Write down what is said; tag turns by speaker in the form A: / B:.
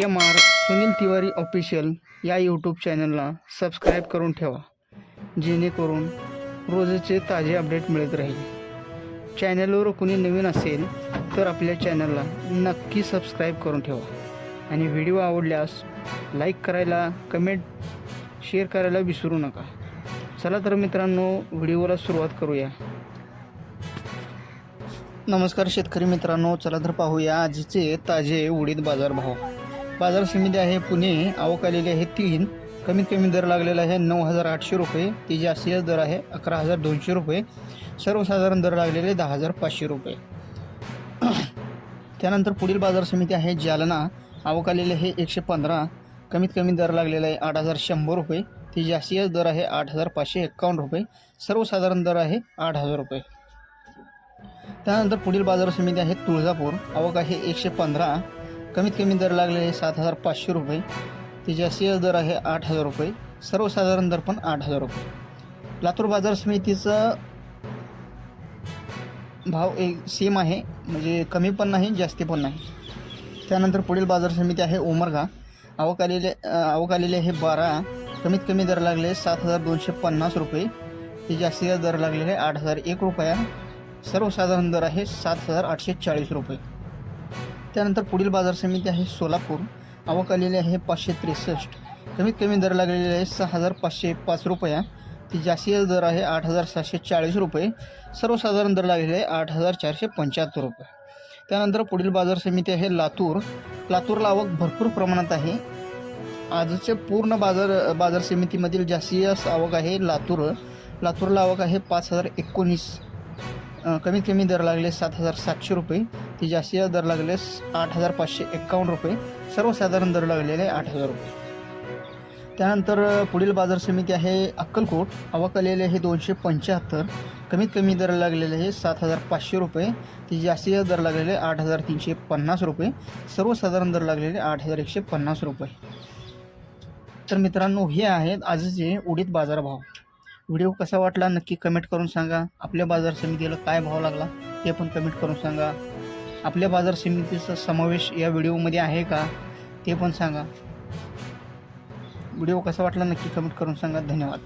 A: M R Sunil Tiwari official या YouTube चॅनलला subscribe करून ठेवा जेणेकरून रोजचे ताजे अपडेट मिळत राहील. चॅनलवर कुणी नवीन असेल तर आपल्या चॅनलला नक्की सबस्क्राईब करून ठेवा. आणि व्हिडिओ आवडल्यास लाईक करायला कमेंट शेअर करायला विसरू नका. चला तर मित्रांनो व्हिडिओला सुरुवात करूया. नमस्कार शेतकरी मित्रांनो चला तर पाहूया आजचे ताजे उडीद बाजारभाव. बाजार समिती आहे पुणे. आवक आलेली आहे तीन. कमीत कमी दर लागलेला आहे नऊ हजार आठशे रुपये. ती जास्तीत दर आहे अकरा हजार दोनशे रुपये. सर्वसाधारण दर लागलेले दहा हजार पाचशे रुपये. त्यानंतर पुढील बाजार समिती आहे जालना. आवक आलेली आहे एकशे पंधरा. कमीत कमी दर लागलेला आहे आठ हजार शंभर रुपये. ती जास्तीत दर आहे आठ हजार पाचशे एक्कावन्न रुपये. सर्वसाधारण दर आहे आठ हजार रुपये. त्यानंतर पुढील बाजार समिती आहे तुळजापूर. आवक आहे एकशे पंधरा. कमीत कमी दर लागले सात हजार पाचशे रुपये. ती जास्तीत दर आहे आठ हजार रुपये. सर्वसाधारण दर पण आठ हजार रुपये. लातूर बाजार समितीचा भाव एक सेम आहे. म्हणजे कमी पण नाही जास्ती पण नाही. त्यानंतर पुढील बाजार समिती आहे उमरगा. आवक आलेले आवक आलेले आहे बारा. कमीत कमी दर लागले सात हजार दोनशे पन्नास रुपये. ती जास्तीत दर लागलेले आठ हजार एक रुपया. सर्वसाधारण दर आहे सात हजार आठशे चाळीस रुपये. त्यानंतर पुढील बाजार समिती आहे सोलापूर. आवक आलेली आहे पाचशे त्रेसष्ट. कमीत कमी दर लागलेले आहे सहा हजार पाचशे पाच रुपया. ती जास्तीचा दर आहे आठ हजार सातशे चाळीस रुपये. सर्वसाधारण दर लागलेले आहे आठ हजार चारशे पंच्याहत्तर रुपये. त्यानंतर पुढील बाजार समिती आहे लातूर. लातूरला आवक भरपूर प्रमाणात आहे. आजच्या पूर्ण बाजार बाजार समितीमधील जास्तीत आवक आहे लातूर. लातूरला आवक आहे पाच हजार एकोणीस. कमीत कमी दर लागले सात हजार सातशे रुपये. ते जास्तीत दर लागले आठ हजार पाचशे एक्कावन्न रुपये. सर्वसाधारण दर लागलेले आठ हजार रुपये. त्यानंतर पुढील बाजार समिती आहे अक्कलकोट. आवक आलेले आहे दोनशे पंच्याहत्तर. कमीत कमी दर लागलेले आहे सात हजार पाचशे रुपये. ते जास्तीत दर लागलेले आठ हजार तीनशे पन्नास रुपये. सर्वसाधारण दर लागलेले आठ हजार एकशे पन्नास रुपये. तर मित्रांनो हे आहेत आजचे उडीद बाजारभाव. व्हिडिओ कसा वाटला नक्की कमेंट करून सांगा. आपल्या बाजार समितीला काय भाव लागला ते पण कमेंट करून सांगा. आपल्या बाजार समितीचा समावेश या व्हिडिओमध्ये आहे का ते पण सांगा. व्हिडिओ कसा वाटला नक्की कमेंट करून सांगा. धन्यवाद.